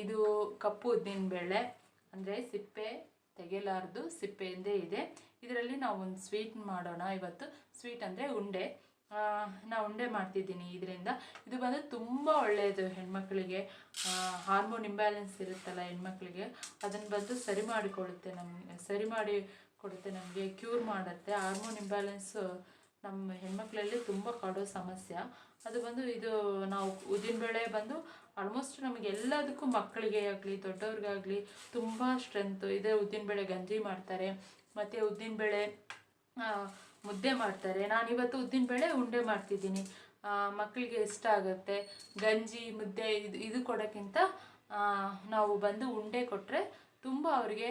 ಇದು ಕಪ್ಪು ಉದ್ದಿನ ಬೇಳೆ, ಅಂದರೆ ಸಿಪ್ಪೆ ತೆಗೆಲಾರ್ದು ಸಿಪ್ಪೆಯಿಂದೇ ಇದೆ. ಇದರಲ್ಲಿ ನಾವು ಒಂದು ಸ್ವೀಟ್ ಮಾಡೋಣ ಇವತ್ತು. ಸ್ವೀಟ್ ಅಂದರೆ ಉಂಡೆ. ನಾ ಉಂಡೆ ಮಾಡ್ತಿದ್ದೀನಿ ಇದರಿಂದ. ಇದು ಬಂದು ತುಂಬ ಒಳ್ಳೆಯದು ಹೆಣ್ಮಕ್ಳಿಗೆ. ಹಾರ್ಮೋನ್ ಇಂಬ್ಯಾಲೆನ್ಸ್ ಇರುತ್ತಲ್ಲ ಹೆಣ್ಮಕ್ಳಿಗೆ, ಅದನ್ನು ಬಂದು ಸರಿ ಮಾಡಿಕೊಡುತ್ತೆ ನಮಗೆ ಸರಿ ಮಾಡಿ ಕೊಡುತ್ತೆ ನಮಗೆ ಕ್ಯೂರ್ ಮಾಡುತ್ತೆ. ಹಾರ್ಮೋನ್ ಇಂಬ್ಯಾಲೆನ್ಸು ನಮ್ಮ ಹೆಣ್ಮಕ್ಳಲ್ಲಿ ತುಂಬ ಕಾಡೋ ಸಮಸ್ಯೆ. ಅದು ಬಂದು ಇದು ನಾವು ಉದ್ದಿನಬೇಳೆ ಬಂದು ಆಲ್ಮೋಸ್ಟ್ ನಮಗೆ ಎಲ್ಲದಕ್ಕೂ ಮಕ್ಕಳಿಗೆ ಆಗಲಿ, ದೊಡ್ಡವ್ರಿಗಾಗಲಿ ತುಂಬ ಸ್ಟ್ರೆಂತು ಇದೆ. ಉದ್ದಿನಬೇಳೆ ಗಂಜಿ ಮಾಡ್ತಾರೆ, ಮತ್ತು ಉದ್ದಿನಬೇಳೆ ಮುದ್ದೆ ಮಾಡ್ತಾರೆ. ನಾನು ಇವತ್ತು ಉದ್ದಿನಬೇಳೆ ಉಂಡೆ ಮಾಡ್ತಿದ್ದೀನಿ. ಮಕ್ಕಳಿಗೆ ಇಷ್ಟ ಆಗುತ್ತೆ. ಗಂಜಿ, ಮುದ್ದೆ ಇದು ಇದು ಕೊಡೋಕ್ಕಿಂತ ನಾವು ಬಂದು ಉಂಡೆ ಕೊಟ್ಟರೆ ತುಂಬ ಅವರಿಗೆ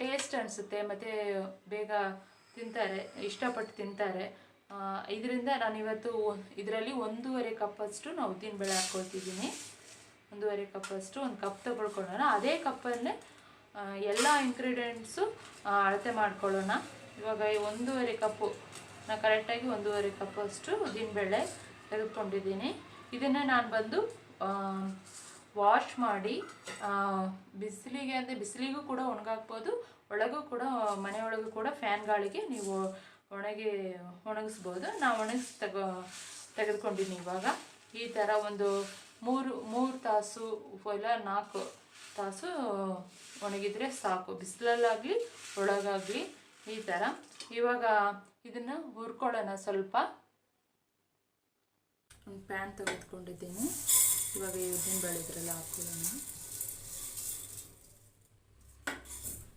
ಟೇಸ್ಟ್ ಅನಿಸುತ್ತೆ. ಮತ್ತು ಬೇಗ ತಿಂತಾರೆ, ಇಷ್ಟಪಟ್ಟು ತಿಂತಾರೆ. ಇದರಿಂದ ನಾನಿವತ್ತು ಇದರಲ್ಲಿ ಒಂದೂವರೆ ಕಪ್ಪಷ್ಟು ನಾವು ಉದ್ದಿನಬೇಳೆ ಹಾಕ್ಕೊಳ್ತಿದ್ದೀನಿ. ಒಂದೂವರೆ ಕಪ್ಪಷ್ಟು ಒಂದು ಕಪ್ ತಗೊಳ್ಕೊಳ್ಳೋಣ. ಅದೇ ಕಪ್ಪಲ್ಲೇ ಎಲ್ಲ ಇಂಗ್ರೀಡಿಯೆಂಟ್ಸು ಅಳತೆ ಮಾಡ್ಕೊಳ್ಳೋಣ. ಇವಾಗ ಈ ಒಂದೂವರೆ ಕಪ್ಪು ನಾನು ಕರೆಕ್ಟಾಗಿ ಒಂದೂವರೆ ಕಪ್ಪಷ್ಟು ಉದ್ದಿನಬೇಳೆ ತೆಗೆದುಕೊಂಡಿದ್ದೀನಿ. ಇದನ್ನು ನಾನು ಬಂದು ವಾಶ್ ಮಾಡಿ ಬಿಸಿಲಿಗೆ ಅಂದರೆ ಬಿಸಿಲಿಗೂ ಕೂಡ ಒಣಗಾಕ್ಬೋದು, ಒಳಗೂ ಕೂಡ, ಮನೆಯೊಳಗೂ ಕೂಡ ಫ್ಯಾನ್ ಗಾಳಿಗೆ ನೀವು ಒಣಗಿ, ಒಣಗಿಸ್ಬೋದು. ನಾನು ಒಣಗಿಸಿ ತಗೋ ತೆಗೆದುಕೊಂಡಿದ್ದೀನಿ ಇವಾಗ. ಈ ಥರ ಒಂದು ಮೂರು ಮೂರು ತಾಸು ಇಲ್ಲ ನಾಲ್ಕು ತಾಸು ಒಣಗಿದ್ರೆ ಸಾಕು. ಬಿಸಿಲಲ್ಲಾಗಲಿ, ಒಳಗಾಗಲಿ, ಈ ಥರ. ಇವಾಗ ಇದನ್ನು ಹುರ್ಕೊಳ್ಳೋಣ ಸ್ವಲ್ಪ. ಒಂದು ಪ್ಯಾನ್ ತೆಗೆದುಕೊಂಡಿದ್ದೀನಿ. ಇವಾಗ ಇದನ್ನ ಬೆಳೆದ್ರಲ್ಲ ಹಾಕೊಳ್ಳೋಣ.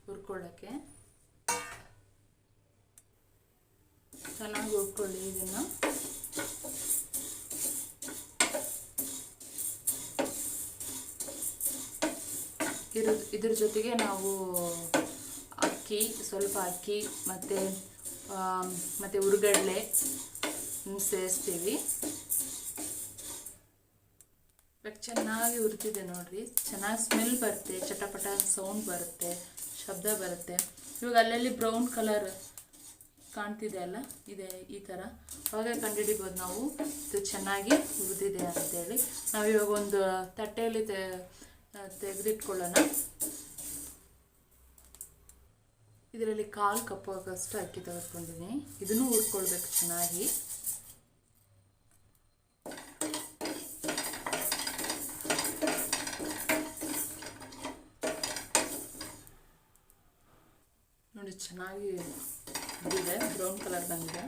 ಹುರ್ಕೊಳ್ಳೋಕ್ಕೆ ಚೆನ್ನಾಗಿ ಹುರ್ಕೊಳ್ಳಿ ಇದನ್ನು. ಇದ್ರ ಇದ್ರ ಜೊತೆಗೆ ನಾವು ಅಕ್ಕಿ, ಸ್ವಲ್ಪ ಅಕ್ಕಿ, ಮತ್ತು ಮತ್ತು ಹುರುಗಡ್ಲೆ ಸೇರಿಸ್ತೀವಿ. ಇವಾಗ ಚೆನ್ನಾಗಿ ಉರಿತಿದೆ ನೋಡ್ರಿ. ಚೆನ್ನಾಗಿ ಸ್ಮೆಲ್ ಬರುತ್ತೆ, ಚಟಪಟ ಸೌಂಡ್ ಬರುತ್ತೆ, ಶಬ್ದ ಬರುತ್ತೆ. ಇವಾಗ ಅಲ್ಲಲ್ಲಿ ಬ್ರೌನ್ ಕಲರ್ ಕಾಣ್ತಿದೆ ಅಲ್ಲ? ಇದೆ ಈ ಥರ ಅವಾಗ ಕಂಡುಹಿಡಿಬೋದು ನಾವು. ಇದು ಚೆನ್ನಾಗಿ ಉರಿದಿದೆ ಅಂತೇಳಿ. ನಾವು ಇವಾಗ ಒಂದು ತಟ್ಟೆಯಲ್ಲಿ ತೆಗೆದಿಟ್ಕೊಳ್ಳೋಣ. ಇದರಲ್ಲಿ ಕಾಲು ಕಪ್ಪು ಆಗೋಷ್ಟು ಅಕ್ಕಿ ತೆಗೆದುಕೊಂಡಿದ್ದೀನಿ ಇದನ್ನು ಹುರ್ಕೊಳ್ಬೇಕು ಚೆನ್ನಾಗಿ. ನೋಡಿ, ಚೆನ್ನಾಗಿ ಇದೆ ಬ್ರೌನ್ ಕಲರ್ ಬಂದಿದೆ.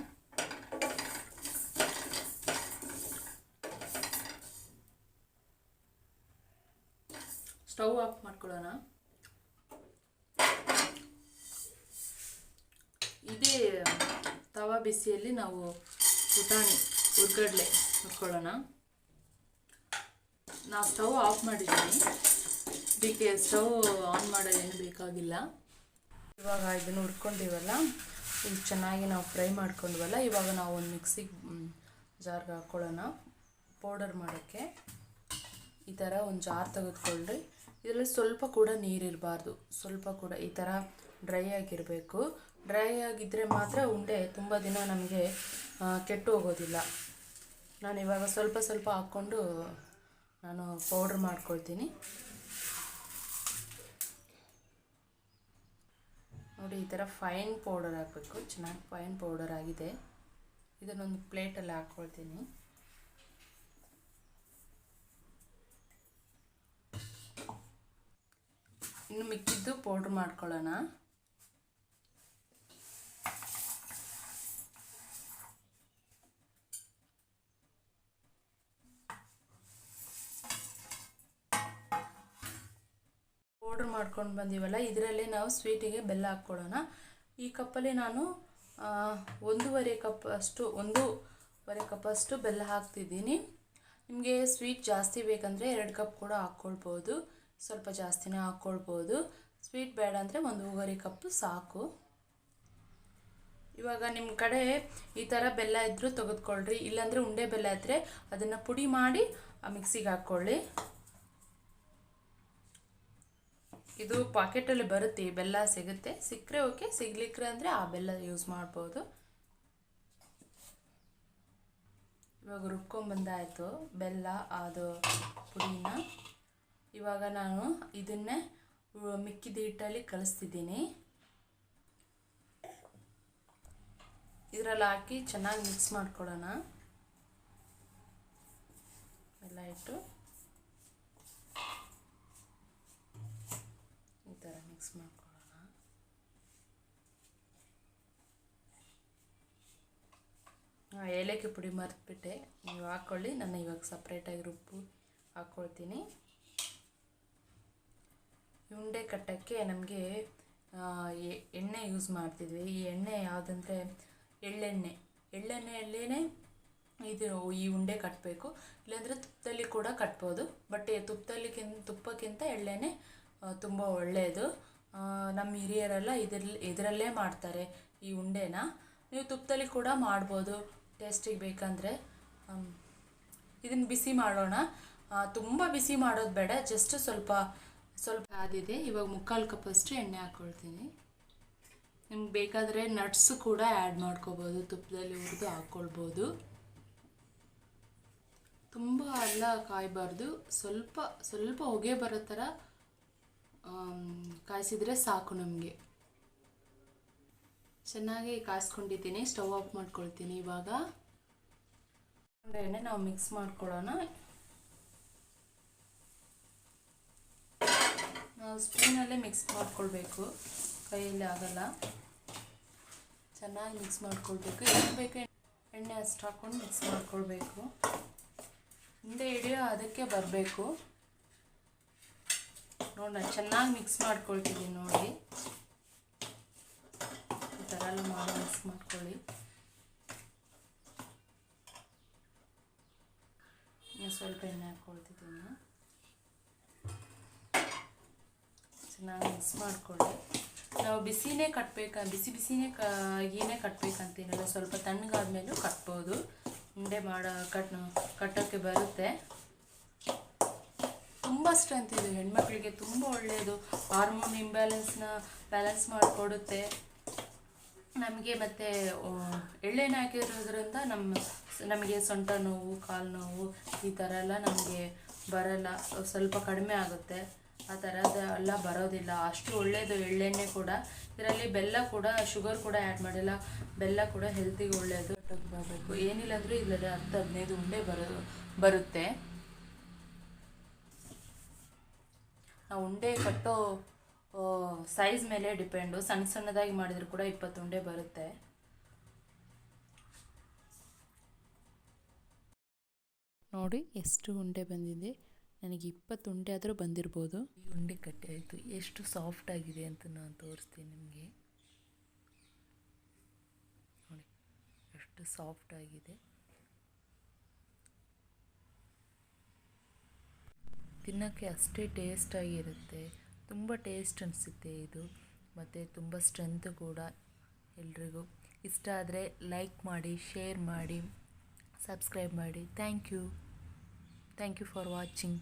ಸ್ಟವ್ ಆಫ್ ಮಾಡ್ಕೊಳ್ಳೋಣ. ಇದೇ ತವಾ ಬಿಸಿಯಲ್ಲಿ ನಾವು ಪುಟಾಣಿ ಉರ್ಗಡ್ಲೆ ಹುಡ್ಕೊಳ್ಳೋಣ ನಾವು ಸ್ಟವ್ ಆಫ್ ಮಾಡಿದ್ದೀನಿ ಇದಕ್ಕೆ ಸ್ಟವ್ ಆನ್ ಮಾಡೋದೇನು ಬೇಕಾಗಿಲ್ಲ. ಇವಾಗ ಇದನ್ನು ಹುರ್ಕೊಂಡಿವಲ್ಲ, ಇದು ಚೆನ್ನಾಗಿ ನಾವು ಫ್ರೈ ಮಾಡ್ಕೊಂಡ್ವಲ್ಲ, ಇವಾಗ ನಾವು ಒಂದು ಮಿಕ್ಸಿಗೆ ಜಾರ್ಗೆ ಹಾಕ್ಕೊಳ್ಳೋಣ ಪೌಡರ್ ಮಾಡೋಕ್ಕೆ ಈ ಥರ ಒಂದು ಜಾರ್ ತೆಗೆದುಕೊಳ್ಳ್ರಿ ಇದರಲ್ಲಿ ಸ್ವಲ್ಪ ಕೂಡ ನೀರಿರಬಾರ್ದು. ಸ್ವಲ್ಪ ಕೂಡ ಈ ಥರ ಡ್ರೈ ಆಗಿರಬೇಕು. ಡ್ರೈ ಆಗಿದ್ದರೆ ಮಾತ್ರ ಉಂಡೆ ತುಂಬ ದಿನ ನಮಗೆ ಕೆಟ್ಟು ಹೋಗೋದಿಲ್ಲ. ನಾನು ಇವಾಗ ಸ್ವಲ್ಪ ಸ್ವಲ್ಪ ಹಾಕ್ಕೊಂಡು ನಾನು ಪೌಡ್ರ್ ಮಾಡ್ಕೊಳ್ತೀನಿ. ನೋಡಿ, ಈ ಥರ ಫೈನ್ ಪೌಡರ್ ಹಾಕಬೇಕು. ಚೆನ್ನಾಗಿ ಫೈನ್ ಪೌಡರ್ ಆಗಿದೆ. ಇದನ್ನೊಂದು ಪ್ಲೇಟಲ್ಲಿ ಹಾಕ್ಕೊಳ್ತೀನಿ. ಇನ್ನು ಮಿಕ್ಕಿದ್ದು ಪೌಡ್ರ್ ಮಾಡ್ಕೊಳ್ಳೋಣ. ಪೌಡ್ರ್ ಮಾಡ್ಕೊಂಡು ಬಂದೀವಲ್ಲ, ಇದರಲ್ಲೇ ನಾವು ಸ್ವೀಟಿಗೆ ಬೆಲ್ಲ ಹಾಕ್ಕೊಳ್ಳೋಣ. ಈ ಕಪ್ಪಲ್ಲಿ ನಾನು ಒಂದೂವರೆ ಕಪ್ ಅಷ್ಟು, ಒಂದೂವರೆ ಕಪ್ ಅಷ್ಟು ಬೆಲ್ಲ ಹಾಕ್ತಿದ್ದೀನಿ. ನಿಮಗೆ ಸ್ವೀಟ್ ಜಾಸ್ತಿ ಬೇಕಂದರೆ ಎರಡು ಕಪ್ ಕೂಡ ಹಾಕ್ಕೊಳ್ಬೋದು. ಸ್ವಲ್ಪ ಜಾಸ್ತಿನೇ ಹಾಕ್ಕೊಳ್ಬೋದು. ಸ್ವೀಟ್ ಬೇಡ ಅಂದರೆ ಒಂದೂವರೆ ಕಪ್ಪು ಸಾಕು. ಇವಾಗ ನಿಮ್ಮ ಕಡೆ ಈ ಥರ ಬೆಲ್ಲ ಇದ್ದರೂ ತೆಗೆದುಕೊಳ್ಳ್ರಿ ಇಲ್ಲಾಂದರೆ ಉಂಡೆ ಬೆಲ್ಲ ಇದ್ದರೆ ಅದನ್ನು ಪುಡಿ ಮಾಡಿ ಆ ಮಿಕ್ಸಿಗೆ ಹಾಕ್ಕೊಳ್ಳಿ. ಇದು ಪಾಕೆಟಲ್ಲಿ ಬರುತ್ತೆ, ಈ ಬೆಲ್ಲ ಸಿಗುತ್ತೆ. ಸಿಕ್ಕರೆ ಓಕೆ ಸಿಗ್ಲಿಕ್ಕರೆ ಅಂದರೆ ಆ ಬೆಲ್ಲ ಯೂಸ್ ಮಾಡ್ಬೋದು. ಇವಾಗ ರುಬ್ಕೊಂಬಂದಾಯಿತು ಬೆಲ್ಲ, ಅದು ಪುಡಿನ. ಇವಾಗ ನಾನು ಇದನ್ನೇ ಮಿಕ್ಕಿದ ಹಿಟ್ಟಲ್ಲಿ ಕಲಿಸ್ತಿದ್ದೀನಿ. ಇದರಲ್ಲಿ ಹಾಕಿ ಚೆನ್ನಾಗಿ ಮಿಕ್ಸ್ ಮಾಡ್ಕೊಳ್ಳೋಣ. ಎಲ್ಲ ಇಟ್ಟು ಈ ಥರ ಮಿಕ್ಸ್ ಮಾಡ್ಕೊಳ್ಳೋಣ. ಹಾಂ ಏಲಕ್ಕಿ ಪುಡಿ ಮರೆತುಬಿಟ್ಟೆ. ನೀವು ಹಾಕ್ಕೊಳ್ಳಿ ನಾನು ಇವಾಗ ಸಪ್ರೇಟಾಗಿ ರುಬ್ಬು ಹಾಕ್ಕೊಳ್ತೀನಿ ಉಂಡೆ ಕಟ್ಟೋಕ್ಕೆ ನಮಗೆ ಎಣ್ಣೆ ಯೂಸ್ ಮಾಡ್ತಿದ್ವಿ. ಈ ಎಣ್ಣೆ ಯಾವುದಂದ್ರೆ, ಎಳ್ಳೆಣ್ಣೆ. ಎಳ್ಳೆಣ್ಣೆಯಲ್ಲೇ ಇದು ಈ ಉಂಡೆ ಕಟ್ಟಬೇಕು ಇಲ್ಲಾಂದರೆ ತುಪ್ಪದಲ್ಲಿ ಕೂಡ ಕಟ್ಬೋದು. ಬಟ್ ತುಪ್ಪದಲ್ಲಿಗಿಂತ ತುಪ್ಪಕ್ಕಿಂತ ಎಳ್ಳೆಣ್ಣೆ ತುಂಬ ಒಳ್ಳೆಯದು ನಮ್ಮ ಹಿರಿಯರೆಲ್ಲ ಇದರಲ್ಲಿ ಇದರಲ್ಲೇ ಮಾಡ್ತಾರೆ ಈ ಉಂಡೆನ. ನೀವು ತುಪ್ಪದಲ್ಲಿ ಕೂಡ ಮಾಡ್ಬೋದು. ಟೇಸ್ಟಿಗೆ ಬೇಕಂದರೆ. ಇದನ್ನು ಬಿಸಿ ಮಾಡೋಣ. ತುಂಬ ಬಿಸಿ ಮಾಡೋದು ಬೇಡ. ಜಸ್ಟ್ ಸ್ವಲ್ಪ ಸ್ವಲ್ಪ ಆದಿದೆ. ಇವಾಗ ಮುಕ್ಕಾಲು ಕಪ್ಪಷ್ಟು ಎಣ್ಣೆ ಹಾಕ್ಕೊಳ್ತೀನಿ ನಿಮ್ಗೆ ಬೇಕಾದರೆ ನಟ್ಸ್ ಕೂಡ ಆ್ಯಡ್ ಮಾಡ್ಕೋಬೋದು. ತುಪ್ಪದಲ್ಲಿ ಹುರಿದು ಹಾಕ್ಕೊಳ್ಬೋದು ತುಂಬ ಅಲ್ಲ ಕಾಯಬಾರ್ದು. ಸ್ವಲ್ಪ ಸ್ವಲ್ಪ ಹೊಗೆ ಬರೋ ಥರ ಕಾಯಿಸಿದರೆ ಸಾಕು ನಮಗೆ. ಚೆನ್ನಾಗಿ ಕಾಯಿಸ್ಕೊಂಡಿದ್ದೀನಿ. ಸ್ಟವ್ ಆಫ್ ಮಾಡ್ಕೊಳ್ತೀನಿ ಇವಾಗ. ಎಣ್ಣೆ ನಾವು ಮಿಕ್ಸ್ ಮಾಡ್ಕೊಳ್ಳೋಣ. ಸ್ಪೂನಲ್ಲೇ ಮಿಕ್ಸ್ ಮಾಡ್ಕೊಳ್ಬೇಕು. ಕೈಯಲ್ಲಿ ಆಗಲ್ಲ. ಚೆನ್ನಾಗಿ ಮಿಕ್ಸ್ ಮಾಡ್ಕೊಳ್ಬೇಕು. ಎಣ್ಣೆ ಬೇಕು ಎಣ್ಣೆ ಅಷ್ಟು ಹಾಕ್ಕೊಂಡು ಮಿಕ್ಸ್ ಮಾಡ್ಕೊಳ್ಬೇಕು. ಹಿಂದೆ ಹಿಡಿಯೋ ಅದಕ್ಕೆ ಬರಬೇಕು. ನೋಡೋಣ, ಚೆನ್ನಾಗಿ ಮಿಕ್ಸ್ ಮಾಡ್ಕೊಳ್ತಿದ್ದೀನಿ ನೋಡಿ. ಈ ಥರ ಎಲ್ಲ ಮಾಡಿ ಮಿಕ್ಸ್ ಮಾಡ್ಕೊಳ್ಳಿ. ಸ್ವಲ್ಪ ಎಣ್ಣೆ ಹಾಕ್ಕೊಳ್ತಿದ್ದೀನಿ. ಚೆನ್ನಾಗಿ ಮಿಕ್ಸ್ ಮಾಡ್ಕೊಳ್ಳಿ. ನಾವು ಬಿಸಿನೇ ಕಟ್ಟಬೇಕು ಬಿಸಿ ಬಿಸಿನೇ ಕ, ಏನೇ ಕಟ್ಟಬೇಕಂತೇನಿಲ್ಲ ಸ್ವಲ್ಪ ತಣ್ಣಗಾದ್ಮೇಲೂ ಕಟ್ಬೋದು. ಉಂಡೆ ಮಾಡೋ ಕಟ್ ಕಟ್ಟೋಕ್ಕೆ ಬರುತ್ತೆ. ತುಂಬ ಸ್ಟ್ರೆಂತ್ ಇದು. ಹೆಣ್ಮಕ್ಳಿಗೆ ತುಂಬ ಒಳ್ಳೆಯದು. ಹಾರ್ಮೋನ್ ಇಂಬ್ಯಾಲೆನ್ಸ್ನ ಬ್ಯಾಲೆನ್ಸ್ ಮಾಡಿಕೊಡುತ್ತೆ. ನಮಗೆ ಮತ್ತು ಎಳ್ಳೆಣ್ಣೆ ಹಾಕಿರೋದ್ರಿಂದ ನಮ್ಮ, ನಮಗೆ ಸೊಂಟ ನೋವು, ಕಾಲು ನೋವು ಈ ಥರ ಎಲ್ಲ ನಮಗೆ ಬರಲ್ಲ. ಸ್ವಲ್ಪ ಕಡಿಮೆ ಆಗುತ್ತೆ. ಆ ಥರದ ಎಲ್ಲ ಬರೋದಿಲ್ಲ. ಅಷ್ಟು ಒಳ್ಳೆಯದು ಎಳ್ಳೆಣ್ಣೆ ಕೂಡ, ಇದರಲ್ಲಿ ಬೆಲ್ಲ ಕೂಡ ಶುಗರ್ ಕೂಡ ಆ್ಯಡ್ ಮಾಡಿಲ್ಲ. ಬೆಲ್ಲ ಕೂಡ ಹೆಲ್ತಿಗೆ ಒಳ್ಳೆಯದು ಬರಬೇಕು ಏನಿಲ್ಲ ಅಂದರೂ ಇದರಲ್ಲಿ ಹತ್ತು, ಹದಿನೈದು ಉಂಡೆ ಬರೋ, ಬರುತ್ತೆ. ನಾವು ಉಂಡೆ ಕಟ್ಟೋ ಸೈಜ್ ಮೇಲೆ ಡಿಪೆಂಡು ಸಣ್ಣ ಸಣ್ಣದಾಗಿ ಮಾಡಿದ್ರು ಕೂಡ ಇಪ್ಪತ್ತು ಉಂಡೆ ಬರುತ್ತೆ. ನೋಡಿ ಎಷ್ಟು ಉಂಡೆ ಬಂದಿದೆ. ನನಗೆ ಇಪ್ಪತ್ತು ಉಂಡೆ ಆದರೂ ಬಂದಿರ್ಬೋದು. ಈ ಉಂಡೆ ಕಟ್ಟಿ ಆಯಿತು. ಎಷ್ಟು ಸಾಫ್ಟ್ ಆಗಿದೆ ಅಂತ ನಾನು ತೋರಿಸ್ತೀನಿ ನಿಮಗೆ. ನೋಡಿ, ಎಷ್ಟು ಸಾಫ್ಟ್ ಆಗಿದೆ. ತಿನ್ನೋಕ್ಕೆ ಅಷ್ಟೇ ಟೇಸ್ಟಾಗಿರುತ್ತೆ ತುಂಬ ಟೇಸ್ಟ್ ಅನಿಸುತ್ತೆ ಇದು. ಮತ್ತು ತುಂಬ ಸ್ಟ್ರೆಂತ್ ಕೂಡ ಎಲ್ರಿಗೂ. ಇಷ್ಟ ಆದರೆ ಲೈಕ್ ಮಾಡಿ ಶೇರ್ ಮಾಡಿ ಸಬ್ಸ್ಕ್ರೈಬ್ ಮಾಡಿ. Thank you thank you for watching